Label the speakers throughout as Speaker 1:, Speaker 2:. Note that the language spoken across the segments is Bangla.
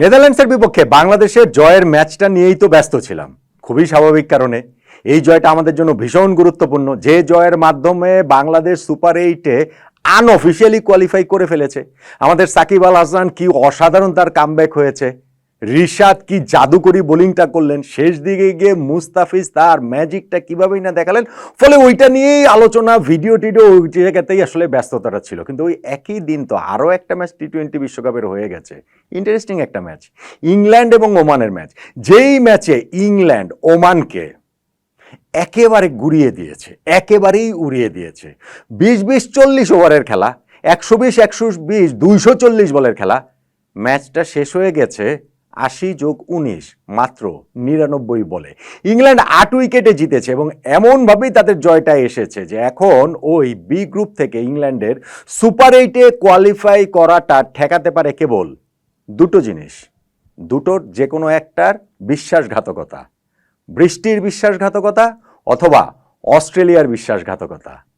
Speaker 1: নেদারল্যান্ডসের বিপক্ষে বাংলাদেশের জয়ের ম্যাচটা নিয়েই তো ব্যস্ত ছিলাম। খুবই স্বাভাবিক কারণে এই জয়টা আমাদের জন্য ভীষণ গুরুত্বপূর্ণ। যে জয়ের মাধ্যমে বাংলাদেশ সুপার এইটে আনঅফিসিয়ালি কোয়ালিফাই করে ফেলেছে। আমাদের সাকিব আল হাসান কি অসাধারণ তার কামব্যাক হয়েছে। রিশাদ কি জাদুকরি বোলিংটা করলেন। শেষ দিকে গিয়ে মুস্তাফিজ তার ম্যাজিকটা কীভাবেই না দেখালেন। ফলে ওইটা নিয়েই আলোচনা, ভিডিও টিডিও ওই জায়গাতেই আসলে ব্যস্ততাটা ছিল। কিন্তু ওই একই দিন তো আরও একটা ম্যাচ টি টোয়েন্টি বিশ্বকাপের হয়ে গেছে। ইন্টারেস্টিং একটা ম্যাচ ইংল্যান্ড এবং ওমানের ম্যাচ যেই ম্যাচে ইংল্যান্ড ওমানকে একেবারে গুড়িয়ে দিয়েছে, একেবারেই উড়িয়ে দিয়েছে। বিশ বিশ চল্লিশ ওভারের খেলা একশো বিশ একশো বিশ দুইশো চল্লিশ বলের খেলা। ম্যাচটা শেষ হয়ে গেছে আশি যোগ উনিশ, মাত্র নিরানব্বই বলে। ইংল্যান্ড আট উইকেটে জিতেছে এবং এমনভাবেই তাদের জয়টা এসেছে যে এখন ওই বি গ্রুপ থেকে ইংল্যান্ডের সুপার এইটে কোয়ালিফাই করাটা ঠেকাতে পারে কেবল দুটো জিনিস। দুটোর যে কোনো একটার বিশ্বাসঘাতকতা। বৃষ্টির বিশ্বাসঘাতকতা অথবা অস্ট্রেলিয়ার বিশ্বাসঘাতকতা।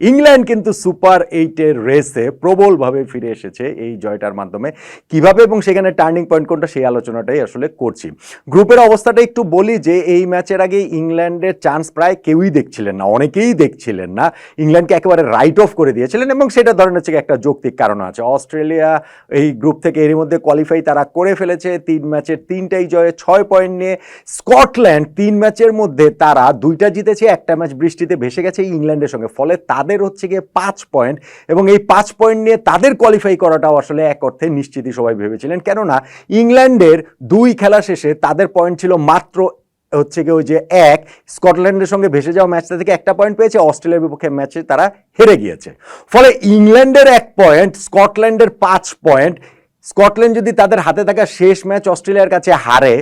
Speaker 1: ইংল্যান্ড কিন্তু সুপার এইটের রেসে প্রবলভাবে ফিরে এসেছে এই জয়টার মাধ্যমে। কীভাবে এবং সেখানে টার্নিং পয়েন্ট কোনটা সেই আলোচনাটাই আসলে করছি। গ্রুপের অবস্থাটা একটু বলি যে, এই ম্যাচের আগে ইংল্যান্ডের চান্স প্রায় কেউই দেখছিলেন না, অনেকেই দেখছিলেন না। ইংল্যান্ডকে একেবারে রাইট অফ করে দিয়েছিলেন এবং সেটা ধরেন হচ্ছে একটা যৌক্তিক কারণ আছে। অস্ট্রেলিয়া এই গ্রুপ থেকে এরই মধ্যে কোয়ালিফাই তারা করে ফেলেছে। তিন ম্যাচের তিনটাই জয়ে ছয় পয়েন্ট নিয়ে স্কটল্যান্ড তিন ম্যাচের মধ্যে তারা দুইটা জিতেছে, একটা ম্যাচ বৃষ্টিতে ভেসে গেছে ইংল্যান্ডের সঙ্গে। ফলে তাদের হচ্ছে গিয়ে পাঁচ পয়েন্ট এবং এই পাঁচ পয়েন্ট নিয়ে তাদের কোয়ালিফাই করাটাও আসলে এক অর্থে নিশ্চিতই সবাই ভেবেছিলেন। কেননা ইংল্যান্ডের দুই খেলা শেষে তাদের পয়েন্ট ছিল মাত্র হচ্ছে কি ওই যে এক। স্কটল্যান্ডের সঙ্গে ভেসে যাওয়া ম্যাচটা থেকে একটা পয়েন্ট পেয়েছে, অস্ট্রেলিয়ার বিপক্ষে ম্যাচে তারা হেরে গিয়েছে। ফলে ইংল্যান্ডের এক পয়েন্ট স্কটল্যান্ডের পাঁচ পয়েন্ট স্কটল্যান্ড যদি তাদের হাতে থাকা শেষ ম্যাচ অস্ট্রেলিয়ার কাছে হারে,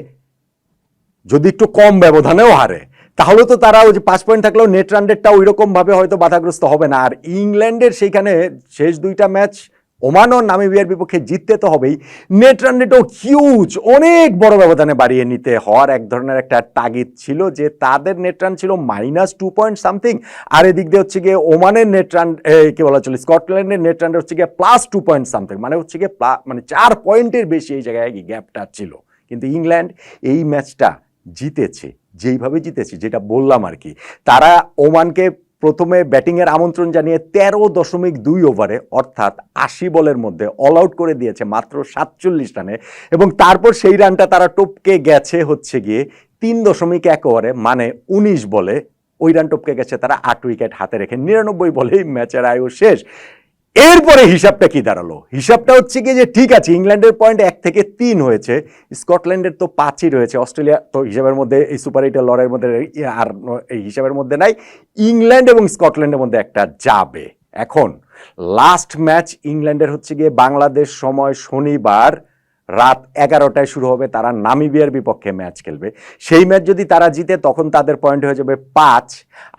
Speaker 1: যদি একটু কম ব্যবধানেও হারে তাহলে তো তারা ওই যে পাঁচ পয়েন্ট থাকলেও নেট রানডেটটা ওই রকমভাবে হয়তো বাধাগ্রস্ত হবে না। আর ইংল্যান্ডের সেইখানে শেষ দুইটা ম্যাচ ওমান ও নামিবিয়ার বিপক্ষে জিততে তো হবেই। নেট রানডেটও হিউজ অনেক বড় ব্যবধানে বাড়িয়ে নিতে হওয়ার এক ধরনের একটা তাগিদ ছিল যে তাদের নেট রান ছিল মাইনাস টু পয়েন্ট সামথিং আর এদিক দিয়ে হচ্ছে গিয়ে ওমানের নেট রান কি বলা চলে, স্কটল্যান্ডের নেট রানটা হচ্ছে গিয়ে প্লাস টু পয়েন্ট সামথিং মানে হচ্ছে গিয়ে মানে চার পয়েন্টের বেশি এই জায়গায় গ্যাপটা ছিল। কিন্তু ইংল্যান্ড এই ম্যাচটা জিতেছে। যেইভাবে জিতেছি, যেটা বললাম আর কি, তারা ওমানকে প্রথমে ব্যাটিংয়ের আমন্ত্রণ জানিয়ে তেরো দশমিক দুই ওভারে, অর্থাৎ আশি বলের মধ্যে অল আউট করে দিয়েছে মাত্র সাতচল্লিশ রানে এবং তারপর সেই রানটা তারা টপকে গেছে হচ্ছে গিয়ে তিন দশমিক এক ওভারে মানে উনিশ বলে, ওই রান টপকে গেছে তারা আট উইকেট হাতে রেখে, নিরানব্বই বলেই ম্যাচের আয়ু শেষ। এরপরে হিসাবটা কি দাঁড়াল? হিসাবটা হচ্ছে কি যে ঠিক আছে, ইংল্যান্ডের পয়েন্ট এক থেকে তিন হয়েছে, স্কটল্যান্ডের তো পাঁচই রয়েছে, অস্ট্রেলিয়া তো হিসাবের মধ্যে, এই সুপার এইটের লড়াইয়ের মধ্যে আর এই হিসাবের মধ্যে নাই, ইংল্যান্ড এবং স্কটল্যান্ডের মধ্যে একটা যাবে। এখন লাস্ট ম্যাচ ইংল্যান্ডের হচ্ছে গিয়ে বাংলাদেশ সময় শনিবার রাত এগারোটায় শুরু হবে, তারা নামিবিয়ার বিপক্ষে ম্যাচ খেলবে। সেই ম্যাচ যদি তারা জিতে, তখন তাদের পয়েন্ট হয়ে যাবে পাঁচ,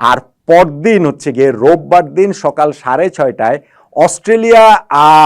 Speaker 1: আর পরদিন হচ্ছে গিয়ে রোববার দিন সকাল সাড়ে ছয়টায় অস্ট্রেলিয়া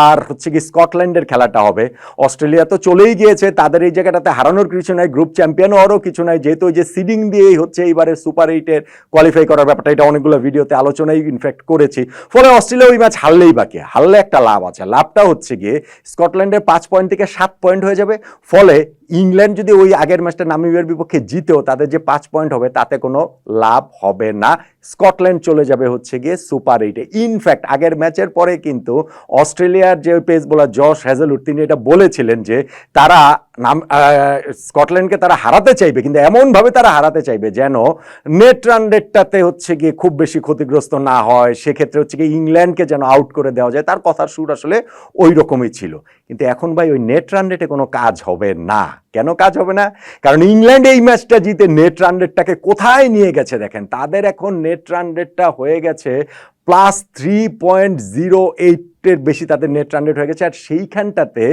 Speaker 1: আর হচ্ছে কি স্কটল্যান্ডের খেলাটা হবে। অস্ট্রেলিয়া তো চলেই গিয়েছে, তাদের এই জায়গাটাতে হারানোর কিছু নাই, গ্রুপ চ্যাম্পিয়ন হওয়ারও কিছু নাই, যেহেতু ওই যে সিডিং দিয়েই হচ্ছে এইবারে সুপার এইটের কোয়ালিফাই করার ব্যাপারটা, এটা অনেকগুলো ভিডিওতে আলোচনাই ইনফ্যাক্ট করেছি। ফলে অস্ট্রেলিয়া ওই ম্যাচ হারলেই বাকি, হারলে একটা লাভ আছে। লাভটা হচ্ছে গিয়ে স্কটল্যান্ডের পাঁচ পয়েন্ট থেকে সাত পয়েন্ট হয়ে যাবে, ফলে ইংল্যান্ড যদি ওই আগের ম্যাচটা নামিবিয়ার বিপক্ষে জিতেও তাদের যে পাঁচ পয়েন্ট হবে, তাতে কোনো লাভ হবে না। স্কটল্যান্ড চলে যাবে হচ্ছে গিয়ে সুপার এইটে। ইনফ্যাক্ট আগের ম্যাচের পরে কিন্তু অস্ট্রেলিয়ার যে পেস বোলার জশ হ্যাজেলউড, তিনি এটা বলেছিলেন যে তারা নাম স্কটল্যান্ডকে তারা হারাতে চাইবে, কিন্তু এমনভাবে তারা হারাতে চাইবে যেন নেট রান রেটটাতে হচ্ছে গিয়ে খুব বেশি ক্ষতিগ্রস্ত না হয়, সেক্ষেত্রে হচ্ছে গিয়ে ইংল্যান্ডকে যেন আউট করে দেওয়া যায়, তার কথার সুর আসলে ওই রকমই ছিল। কিন্তু এখন ভাই ওই নেট রান রেটে কোনো কাজ হবে না। কেন কাজ হবে না? কারণ ইংল্যান্ড এই ম্যাচটা জিতে নেট রান রেটটাকে কোথায় নিয়ে গেছে দেখেন, তাদের এখন নেট রান রেটটা হয়ে গেছে প্লাস থ্রি পয়েন্ট জিরো এইটের বেশি তাদের নেট রান রেট হয়ে গেছে, আর সেইখানটাতে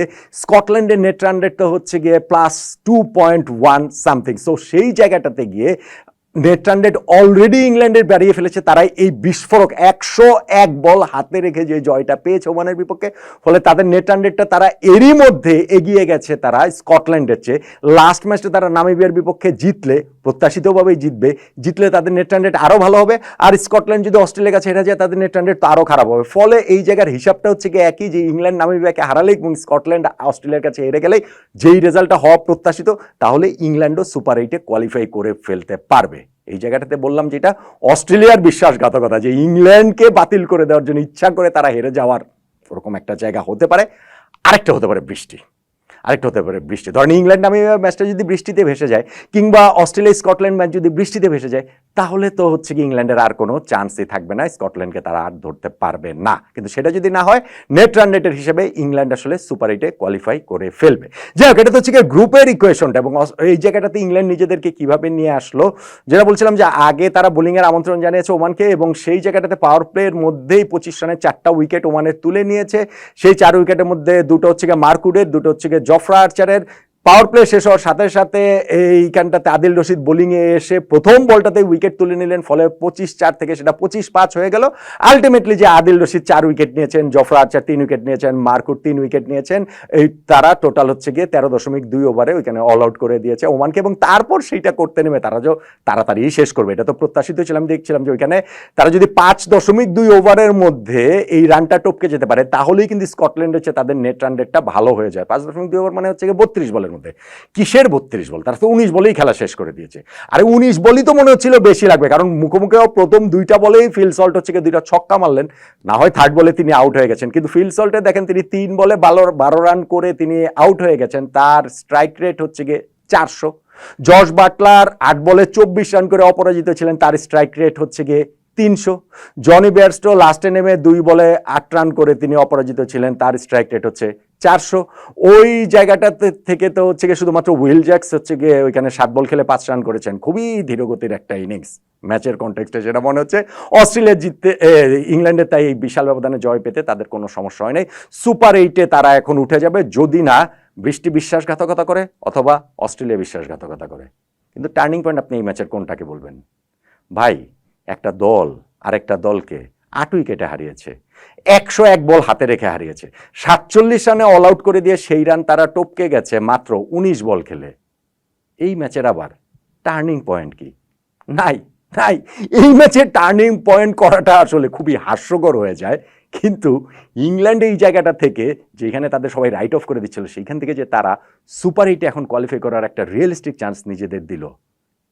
Speaker 1: স্কটল্যান্ডের নেট রান রেট তো হচ্ছে গিয়ে plus two point one something so সেই জায়গাটাতে গিয়ে নেট রান রেট অলরেডি ইংল্যান্ডের বাড়িয়ে ফেলেছে, তারাই এই বিস্ফোরক একশো এক বল হাতে রেখে যে জয়টা পেয়েছে ওমানের বিপক্ষে, ফলে তাদের নেট রান রেটটা তারা এরই মধ্যে এগিয়ে গেছে তারা স্কটল্যান্ডের চেয়ে। লাস্ট ম্যাচটা তারা নামিবিয়ার বিপক্ষে জিতলে প্রত্যাশিতভাবেই জিতবে। জিতলে তাদের নেট রান রেট আরও ভালো হবে। আর স্কটল্যান্ড যদি অস্ট্রেলিয়ার কাছে হেরে যায়, তাদের নেট রান রেট তো আরও খারাপ হবে। ফলে এই জায়গার হিসাবটা হচ্ছে কি একই যে ইংল্যান্ড নামিবিয়াকে হারালেই এবং স্কটল্যান্ড অস্ট্রেলিয়ার কাছে হেরে গেলেই যেই রেজাল্টটা হওয়া প্রত্যাশিত, তাহলে ইংল্যান্ডও সুপার এইটে কোয়ালিফাই করে ফেলতে পারবে। এই জায়গাটাতে বললাম যেটা অস্ট্রেলিয়ার বিশ্বাসঘাতকতা, যে ইংল্যান্ডকে বাতিল করে দেওয়ার জন্য ইচ্ছা করে তারা হেরে যাওয়ার ওরকম একটা জায়গা হতে পারে। আরেকটা হতে পারে বৃষ্টি। আরেকটা হতে পারে বৃষ্টি। ধরেন ইংল্যান্ড নামে ম্যাচটা যদি বৃষ্টিতে ভেসে যায়, কিংবা অস্ট্রেলিয়া স্কটল্যান্ড ম্যাচ যদি বৃষ্টিতে ভেসে যায়, তাহলে তো হচ্ছে কি ইংল্যান্ডের আর কোনো চান্সই থাকবে না, স্কটল্যান্ডকে তারা আর ধরতে পারবে না। কিন্তু সেটা যদি না হয়, নেট রান রেটের হিসেবে ইংল্যান্ড আসলে সুপার এইটে কোয়ালিফাই করে ফেলবে। যাই হোক, এটা তো হচ্ছে কি গ্রুপের ইকুয়েশনটা এবং এই জায়গাটাতে ইংল্যান্ড নিজেদেরকে কীভাবে নিয়ে আসলো, যেটা বলছিলাম যে আগে তারা বোলিংয়ের আমন্ত্রণ জানিয়েছে ওমানকে, এবং সেই জায়গাটাতে পাওয়ার প্লেয়ের মধ্যেই পঁচিশ রানের চারটা উইকেট ওমানের তুলে নিয়েছে। সেই চার উইকেটের মধ্যে দুটো হচ্ছে গিয়ে মার্কুডের দুটো হচ্ছে গিয়ে জফরা আর্চারের পাওয়ার প্লে শেষ হওয়ার সাথে সাথে এইখানটাতে আদিল রশিদ বোলিংয়ে এসে প্রথম বলটাতে উইকেট তুলে নিলেন, ফলে পঁচিশ চার থেকে সেটা পঁচিশ পাঁচ হয়ে গেল। আলটিমেটলি যে আদিল রশিদ চার উইকেট নিয়েছেন, জফরা আর্চার তিন উইকেট নিয়েছেন, মার্কুট তিন উইকেট নিয়েছেন, এই তারা টোটাল হচ্ছে গিয়ে তেরো দশমিক দুই ওভারে ওইখানে অল আউট করে দিয়েছে ওমানকে এবং তারপর সেইটা করতে নেমে তারা যে তাড়াতাড়ি শেষ করবে। এটা তো প্রত্যাশিত ছিল আমি দেখছিলাম যে ওইখানে তারা যদি পাঁচ দশমিক দুই ওভারের মধ্যে এই রানটা টপকে যেতে পারে, তাহলেই কিন্তু স্কটল্যান্ডের চেয়ে তাদের নেট রান রেটটা ভালো হয়ে যায়। পাঁচ দশমিক দুই ওভার মানে হচ্ছে গিয়ে বত্রিশ বলের মধ্যে। কিসের বত্রিশ বল? তারা তো উনিশ বলেই খেলা শেষ করে দিয়েছে। আরে উনিশ বলই তো মনে হচ্ছিল বেশি লাগবে, কারণ মুখোমুখি প্রথম দুইটা বলেই ফিল সল্ট হচ্ছে দুইটা ছক্কা মারলেন। না হয় থার্ড বলে তিনি আউট হয়ে গেছেন, কিন্তু ফিল সল্টে দেখেন তিনি তিন বলে বারো বারো রান করে তিনি আউট হয়ে গেছেন। তার স্ট্রাইক রেট হচ্ছে গিয়ে চারশো। জর্জ বাটলার আট বলে চব্বিশ রান করে অপরাজিত ছিলেন, তার স্ট্রাইক রেট হচ্ছে গিয়ে তিনশো। জনি বেয়ারস্টো লাস্টে নেমে দুই বলে আট রান করে তিনি অপরাজিত ছিলেন, তার স্ট্রাইক রেট হচ্ছে চারশো। ওই জায়গাটাতে থেকে তো হচ্ছে গিয়ে শুধুমাত্র উইল জ্যাক্স হচ্ছে গিয়ে ওইখানে সাত বল খেলে পাঁচ রান করেছেন। খুবই ধীরগতির একটা ইনিংস। ম্যাচের কন্টেক্সটে যেটা মনে হচ্ছে, অস্ট্রেলিয়া জিততে ইংল্যান্ডের তাই এই বিশাল ব্যবধানে জয় পেতে তাদের কোনো সমস্যা হয় নাই। সুপার এইটে তারা এখন উঠে যাবে, যদি না বৃষ্টি বিশ্বাসঘাতকতা করে অথবা অস্ট্রেলিয়া বিশ্বাসঘাতকতা করে। কিন্তু টার্নিং পয়েন্ট আপনি এই ম্যাচের কোনটাকে বলবেন? ভাই, একটা দল, আরেকটা দলকে আট উইকেটে হারিয়েছে। একশো এক বল হাতে রেখে হারিয়েছে। সাতচল্লিশ রানে অল আউট করে দিয়ে সেই রান তারা টপকে গেছে মাত্র উনিশ বল খেলে। এই ম্যাচের আবার টার্নিং পয়েন্ট কি? নাই নাই। এই ম্যাচে টার্নিং পয়েন্ট করাটা আসলে খুবই হাস্যকর হয়ে যায়। কিন্তু ইংল্যান্ড এই জায়গাটা থেকে, যেখানে তাদের সবাই রাইট অফ করে দিচ্ছিল সেইখান থেকে যে তারা সুপার এইটে এখন কোয়ালিফাই করার একটা রিয়েলিস্টিক চান্স নিজেদের দিল,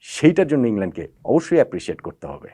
Speaker 1: সেইটার জন্য ইংল্যান্ডকে অবশ্যই অ্যাপ্রিসিয়েট করতে হবে।